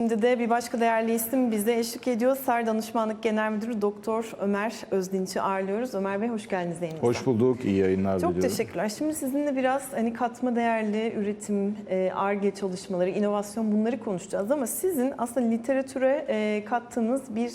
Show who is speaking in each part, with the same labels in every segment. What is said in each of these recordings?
Speaker 1: Şimdi de bir başka değerli isim bize eşlik ediyor. SER Danışmanlık Genel Müdürü Doktor Ömer Özdinç'i ağırlıyoruz. Ömer Bey hoş geldiniz yayınımıza.
Speaker 2: Hoş bulduk, iyi yayınlar
Speaker 1: Çok
Speaker 2: diliyorum.
Speaker 1: teşekkürler. Şimdi sizinle biraz hani katma değerli üretim, e, ARGE çalışmaları, inovasyon bunları konuşacağız. Ama sizin aslında literatüre e, kattığınız bir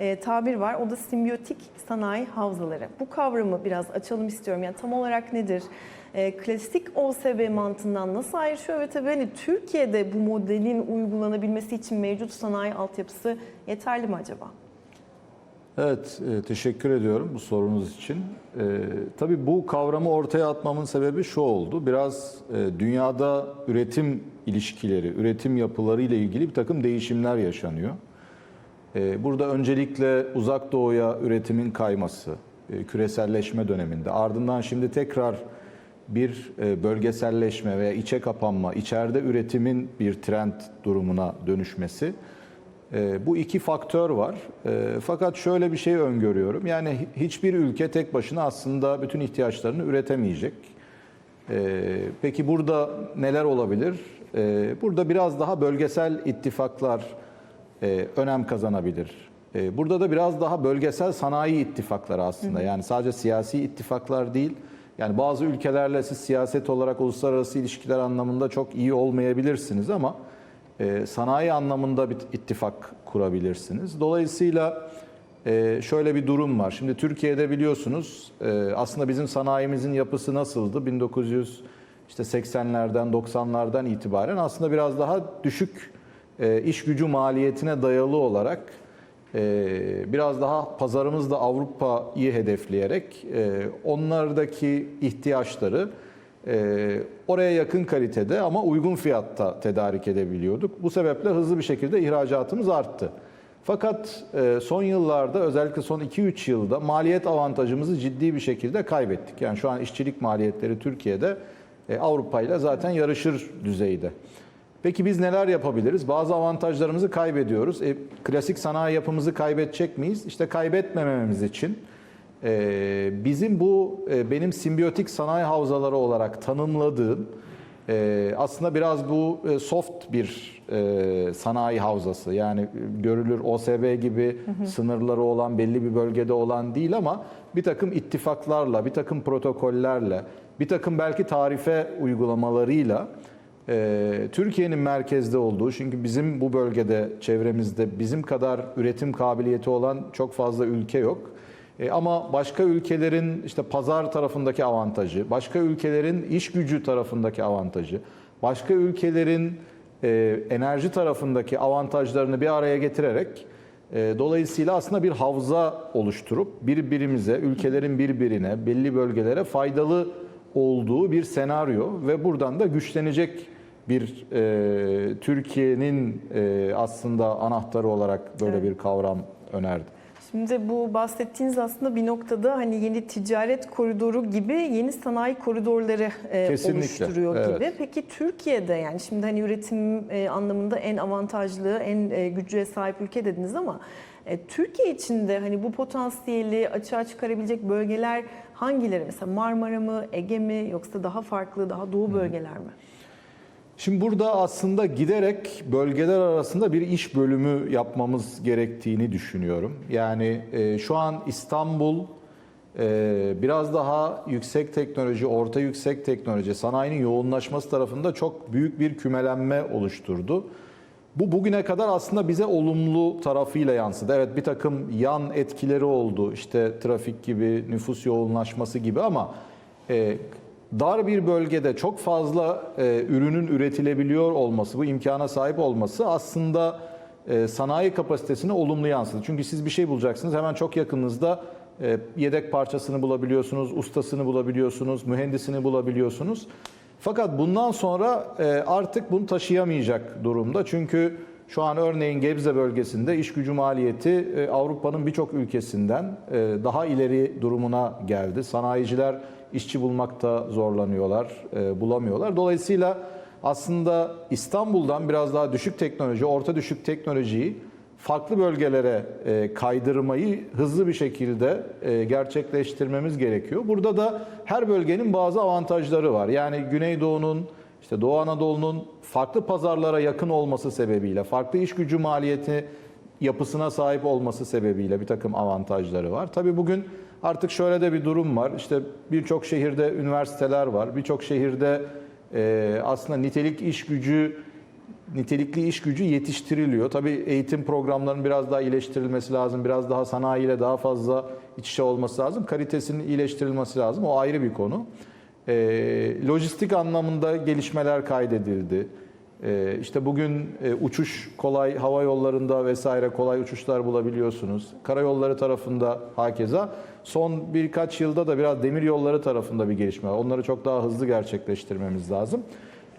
Speaker 1: e, tabir var. O da simbiyotik sanayi havzaları. Bu kavramı biraz açalım istiyorum. Yani tam olarak nedir? E, klasik OSB mantığından nasıl ayrışıyor ve tabii hani Türkiye'de bu modelin uygulanabilmesi için mevcut sanayi altyapısı yeterli mi acaba?
Speaker 2: Evet, e, teşekkür ediyorum bu sorunuz için. E, tabii bu kavramı ortaya atmamın sebebi şu oldu. Biraz e, dünyada üretim ilişkileri, üretim yapıları ile ilgili bir takım değişimler yaşanıyor. E, burada öncelikle uzak doğuya üretimin kayması, e, küreselleşme döneminde, ardından şimdi tekrar bir e, bölgeselleşme veya içe kapanma, içeride üretimin bir trend durumuna dönüşmesi. E, Bu iki faktör var. E, Fakat şöyle bir şey öngörüyorum. Yani hi- hiçbir ülke tek başına aslında bütün ihtiyaçlarını üretemeyecek. Peki burada neler olabilir? Burada biraz daha bölgesel ittifaklar e, önem kazanabilir. E, Burada da biraz daha bölgesel sanayi ittifakları aslında. Yani sadece siyasi ittifaklar değil. Yani bazı ülkelerle siz siyaset olarak uluslararası ilişkiler anlamında çok iyi olmayabilirsiniz ama e, sanayi anlamında bir ittifak kurabilirsiniz. Dolayısıyla e, şöyle bir durum var. Şimdi Türkiye'de biliyorsunuz e, aslında bizim sanayimizin yapısı nasıldı? 1900 işte 80'lerden 90'lardan itibaren aslında biraz daha düşük iş gücü maliyetine dayalı olarak e, biraz daha pazarımızda Avrupa'yı hedefleyerek e, onlardaki ihtiyaçları e, oraya yakın kalitede ama uygun fiyatta tedarik edebiliyorduk. Bu sebeple hızlı bir şekilde ihracatımız arttı. Fakat e, son yıllarda özellikle son 2-3 yılda maliyet avantajımızı ciddi bir şekilde kaybettik. Yani şu an işçilik maliyetleri Türkiye'de e, Avrupa ile zaten yarışır düzeyde. Peki biz neler yapabiliriz? Bazı avantajlarımızı kaybediyoruz. E, klasik sanayi yapımızı kaybedecek miyiz? İşte kaybetmememiz için e, bizim bu e, benim simbiyotik sanayi havzaları olarak tanımladığım e, aslında biraz bu e, soft bir e, sanayi havzası. Yani görülür OSB gibi sınırları olan belli bir bölgede olan değil ama bir takım ittifaklarla, bir takım protokollerle, bir takım belki tarife uygulamalarıyla Türkiye'nin merkezde olduğu çünkü bizim bu bölgede çevremizde bizim kadar üretim kabiliyeti olan çok fazla ülke yok. Ee, ama başka ülkelerin işte pazar tarafındaki avantajı, başka ülkelerin iş gücü tarafındaki avantajı, başka ülkelerin e, enerji tarafındaki avantajlarını bir araya getirerek e, dolayısıyla aslında bir havza oluşturup birbirimize, ülkelerin birbirine, belli bölgelere faydalı olduğu bir senaryo ve buradan da güçlenecek bir e, Türkiye'nin e, aslında anahtarı olarak böyle
Speaker 1: Evet.
Speaker 2: bir kavram önerdi.
Speaker 1: Şimdi bu bahsettiğiniz aslında bir noktada hani yeni ticaret koridoru gibi yeni sanayi koridorları e,
Speaker 2: Kesinlikle,
Speaker 1: oluşturuyor
Speaker 2: evet.
Speaker 1: gibi. Peki Türkiye'de yani şimdi hani üretim e, anlamında en avantajlı, en e, gücüye sahip ülke dediniz ama Türkiye içinde hani bu potansiyeli açığa çıkarabilecek bölgeler hangileri? Mesela Marmara mı, Ege mi yoksa daha farklı, daha doğu bölgeler mi?
Speaker 2: Şimdi burada aslında giderek bölgeler arasında bir iş bölümü yapmamız gerektiğini düşünüyorum. Yani e, şu an İstanbul e, biraz daha yüksek teknoloji, orta yüksek teknoloji, sanayinin yoğunlaşması tarafında çok büyük bir kümelenme oluşturdu. Bu bugüne kadar aslında bize olumlu tarafıyla yansıdı. Evet bir takım yan etkileri oldu. İşte trafik gibi, nüfus yoğunlaşması gibi ama e, dar bir bölgede çok fazla e, ürünün üretilebiliyor olması, bu imkana sahip olması aslında e, sanayi kapasitesine olumlu yansıdı. Çünkü siz bir şey bulacaksınız hemen çok yakınınızda e, yedek parçasını bulabiliyorsunuz, ustasını bulabiliyorsunuz, mühendisini bulabiliyorsunuz. Fakat bundan sonra e, artık bunu taşıyamayacak durumda. Çünkü şu an örneğin Gebze bölgesinde iş gücü maliyeti e, Avrupa'nın birçok ülkesinden e, daha ileri durumuna geldi. Sanayiciler işçi bulmakta zorlanıyorlar, e, bulamıyorlar. Dolayısıyla aslında İstanbul'dan biraz daha düşük teknoloji, orta düşük teknolojiyi farklı bölgelere e, kaydırmayı hızlı bir şekilde e, gerçekleştirmemiz gerekiyor. Burada da her bölgenin bazı avantajları var. Yani Güneydoğu'nun işte Doğu Anadolu'nun farklı pazarlara yakın olması sebebiyle, farklı iş gücü maliyeti yapısına sahip olması sebebiyle bir takım avantajları var. Tabii bugün artık şöyle de bir durum var. İşte birçok şehirde üniversiteler var. Birçok şehirde e, aslında nitelik iş gücü nitelikli iş gücü yetiştiriliyor. Tabii eğitim programlarının biraz daha iyileştirilmesi lazım. Biraz daha sanayiyle daha fazla iç içe olması lazım. Kalitesinin iyileştirilmesi lazım. O ayrı bir konu. Ee, lojistik anlamında gelişmeler kaydedildi. Ee, işte bugün e, uçuş kolay, hava yollarında vesaire kolay uçuşlar bulabiliyorsunuz. Karayolları tarafında hakeza. Son birkaç yılda da biraz demir yolları tarafında bir gelişme var. Onları çok daha hızlı gerçekleştirmemiz lazım.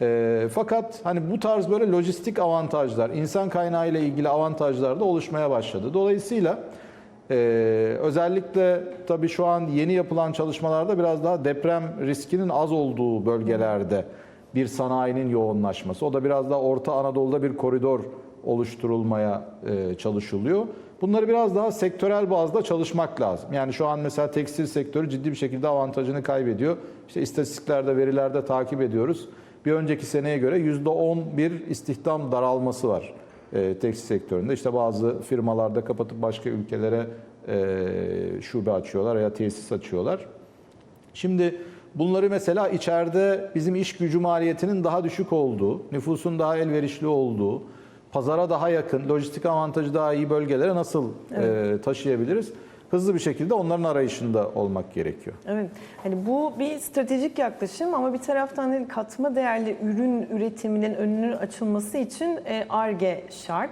Speaker 2: Ee, fakat hani bu tarz böyle lojistik avantajlar, insan kaynağı ile ilgili avantajlar da oluşmaya başladı. Dolayısıyla e, özellikle tabii şu an yeni yapılan çalışmalarda biraz daha deprem riskinin az olduğu bölgelerde bir sanayinin yoğunlaşması. O da biraz daha Orta Anadolu'da bir koridor oluşturulmaya e, çalışılıyor. Bunları biraz daha sektörel bazda çalışmak lazım. Yani şu an mesela tekstil sektörü ciddi bir şekilde avantajını kaybediyor. İşte istatistiklerde, verilerde takip ediyoruz. Bir önceki seneye göre %11 istihdam daralması var e, tekstil sektöründe. İşte bazı firmalarda kapatıp başka ülkelere e, şube açıyorlar veya tesis açıyorlar. Şimdi bunları mesela içeride bizim iş gücü maliyetinin daha düşük olduğu, nüfusun daha elverişli olduğu, pazara daha yakın, lojistik avantajı daha iyi bölgelere nasıl e, taşıyabiliriz? Hızlı bir şekilde onların arayışında olmak gerekiyor.
Speaker 1: Evet. Hani bu bir stratejik yaklaşım ama bir taraftan hani katma değerli ürün üretiminin önünün açılması için e, ARGE şart.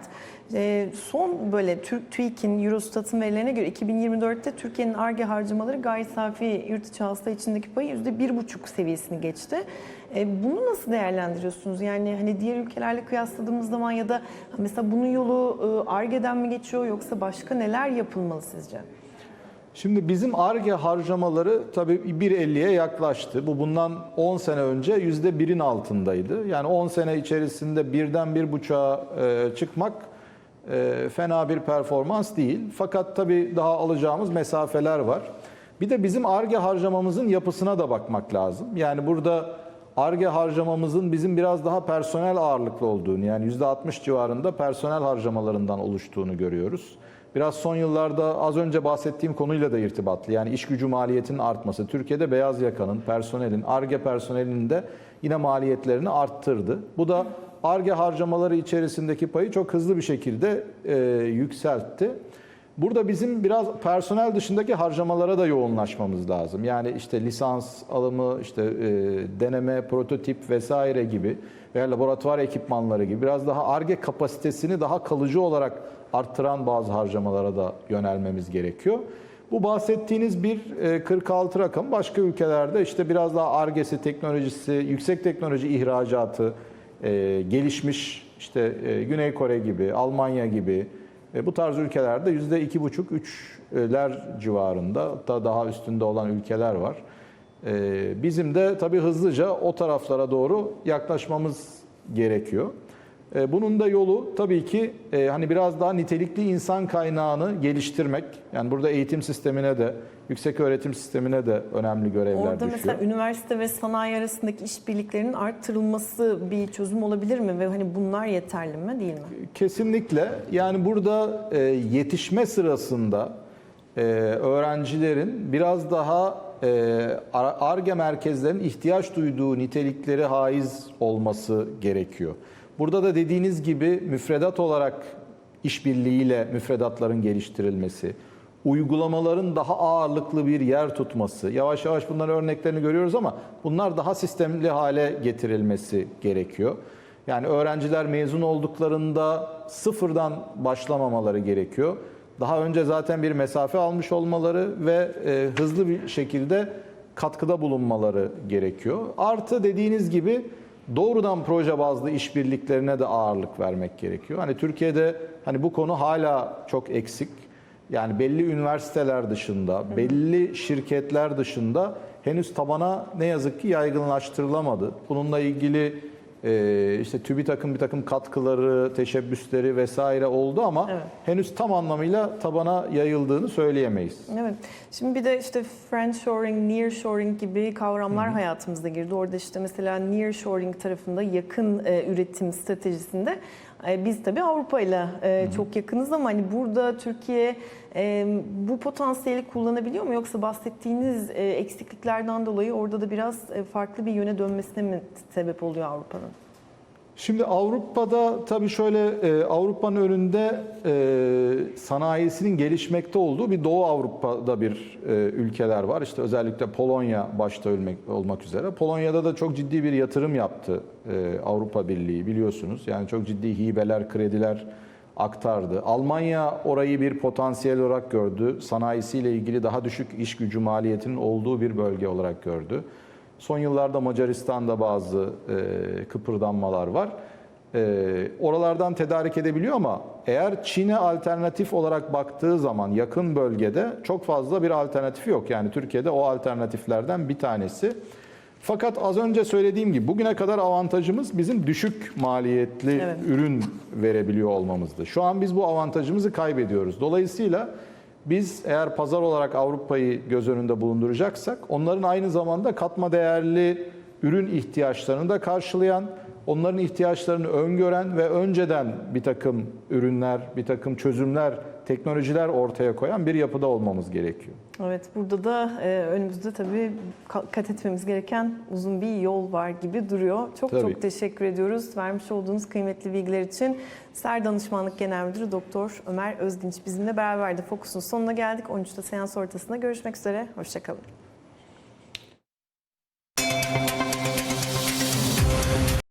Speaker 1: E, Son böyle Türk TÜİK'in, Eurostat'ın verilerine göre 2024'te Türkiye'nin ARGE harcamaları gayri safi yurt içi hasta içindeki payı %1,5 seviyesini geçti. E, Bunu nasıl değerlendiriyorsunuz? Yani hani diğer ülkelerle kıyasladığımız zaman ya da mesela bunun yolu e, ARGE'den mi geçiyor yoksa başka neler yapılmalı sizce?
Speaker 2: Şimdi bizim ARGE harcamaları tabii 1.50'ye yaklaştı. Bu bundan 10 sene önce %1'in altındaydı. Yani 10 sene içerisinde birden 1.5'a e, çıkmak e, fena bir performans değil. Fakat tabii daha alacağımız mesafeler var. Bir de bizim ARGE harcamamızın yapısına da bakmak lazım. Yani burada ARGE harcamamızın bizim biraz daha personel ağırlıklı olduğunu yani %60 civarında personel harcamalarından oluştuğunu görüyoruz. Biraz son yıllarda az önce bahsettiğim konuyla da irtibatlı. Yani iş gücü maliyetinin artması. Türkiye'de beyaz yakanın, personelin, ARGE personelinin de yine maliyetlerini arttırdı. Bu da ARGE harcamaları içerisindeki payı çok hızlı bir şekilde e, yükseltti. Burada bizim biraz personel dışındaki harcamalara da yoğunlaşmamız lazım. Yani işte lisans alımı, işte e, deneme, prototip vesaire gibi veya laboratuvar ekipmanları gibi biraz daha ARGE kapasitesini daha kalıcı olarak arttıran bazı harcamalara da yönelmemiz gerekiyor. Bu bahsettiğiniz bir e, 46 rakam başka ülkelerde işte biraz daha ARGE'si, teknolojisi, yüksek teknoloji ihracatı e, gelişmiş işte e, Güney Kore gibi, Almanya gibi e, bu tarz ülkelerde yüzde iki buçuk, üçler civarında hatta daha üstünde olan ülkeler var. E, bizim de tabii hızlıca o taraflara doğru yaklaşmamız gerekiyor. E, Bunun da yolu tabii ki e, hani biraz daha nitelikli insan kaynağını geliştirmek. Yani burada eğitim sistemine de, yüksek öğretim sistemine de önemli görevler
Speaker 1: Orada
Speaker 2: düşüyor.
Speaker 1: mesela üniversite ve sanayi arasındaki işbirliklerinin arttırılması bir çözüm olabilir mi ve hani bunlar yeterli mi değil mi?
Speaker 2: Kesinlikle. Yani burada e, yetişme sırasında öğrencilerin biraz daha ARGE merkezlerinin ihtiyaç duyduğu nitelikleri haiz olması gerekiyor. Burada da dediğiniz gibi müfredat olarak işbirliğiyle müfredatların geliştirilmesi, uygulamaların daha ağırlıklı bir yer tutması, yavaş yavaş bunların örneklerini görüyoruz ama bunlar daha sistemli hale getirilmesi gerekiyor. Yani öğrenciler mezun olduklarında sıfırdan başlamamaları gerekiyor. Daha önce zaten bir mesafe almış olmaları ve e, hızlı bir şekilde katkıda bulunmaları gerekiyor. Artı dediğiniz gibi doğrudan proje bazlı işbirliklerine de ağırlık vermek gerekiyor. Hani Türkiye'de hani bu konu hala çok eksik. Yani belli üniversiteler dışında, belli şirketler dışında henüz tabana ne yazık ki yaygınlaştırılamadı. Bununla ilgili e, işte TÜBİTAK'ın bir takım katkıları, teşebbüsleri vesaire oldu ama
Speaker 1: Evet.
Speaker 2: henüz tam anlamıyla tabana yayıldığını söyleyemeyiz.
Speaker 1: Evet. Şimdi bir de işte friendshoring, nearshoring gibi kavramlar hayatımıza girdi. Orada işte mesela nearshoring tarafında yakın e, üretim stratejisinde biz tabii Avrupa ile e, çok yakınız ama hani burada Türkiye e, bu potansiyeli kullanabiliyor mu yoksa bahsettiğiniz e, eksikliklerden dolayı orada da biraz e, farklı bir yöne dönmesine mi sebep oluyor Avrupa'nın?
Speaker 2: Şimdi Avrupa'da tabii şöyle e, Avrupa'nın önünde e, sanayisinin gelişmekte olduğu bir Doğu Avrupa'da bir e, ülkeler var. İşte özellikle Polonya başta ölmek, olmak üzere. Polonya'da da çok ciddi bir yatırım yaptı e, Avrupa Birliği biliyorsunuz. Yani çok ciddi hibeler, krediler aktardı. Almanya orayı bir potansiyel olarak gördü. Sanayisiyle ilgili daha düşük iş gücü maliyetinin olduğu bir bölge olarak gördü. Son yıllarda Macaristan'da bazı e, kıpırdanmalar var. E, oralardan tedarik edebiliyor ama eğer Çin'e alternatif olarak baktığı zaman yakın bölgede çok fazla bir alternatifi yok. Yani Türkiye'de o alternatiflerden bir tanesi. Fakat az önce söylediğim gibi bugüne kadar avantajımız bizim düşük maliyetli
Speaker 1: Evet.
Speaker 2: ürün verebiliyor olmamızdı. Şu an biz bu avantajımızı kaybediyoruz. Dolayısıyla biz eğer pazar olarak Avrupa'yı göz önünde bulunduracaksak onların aynı zamanda katma değerli ürün ihtiyaçlarını da karşılayan, onların ihtiyaçlarını öngören ve önceden bir takım ürünler, bir takım çözümler, teknolojiler ortaya koyan bir yapıda olmamız gerekiyor.
Speaker 1: Evet, burada da e, önümüzde tabii ka- kat etmemiz gereken uzun bir yol var gibi duruyor. Çok
Speaker 2: Tabii.
Speaker 1: çok teşekkür ediyoruz vermiş olduğunuz kıymetli bilgiler için. Ser Danışmanlık Genel Müdürü Doktor Ömer Özdinç bizimle beraberdi. Fokus'un sonuna geldik. 13'te seans ortasında görüşmek üzere. Hoşçakalın.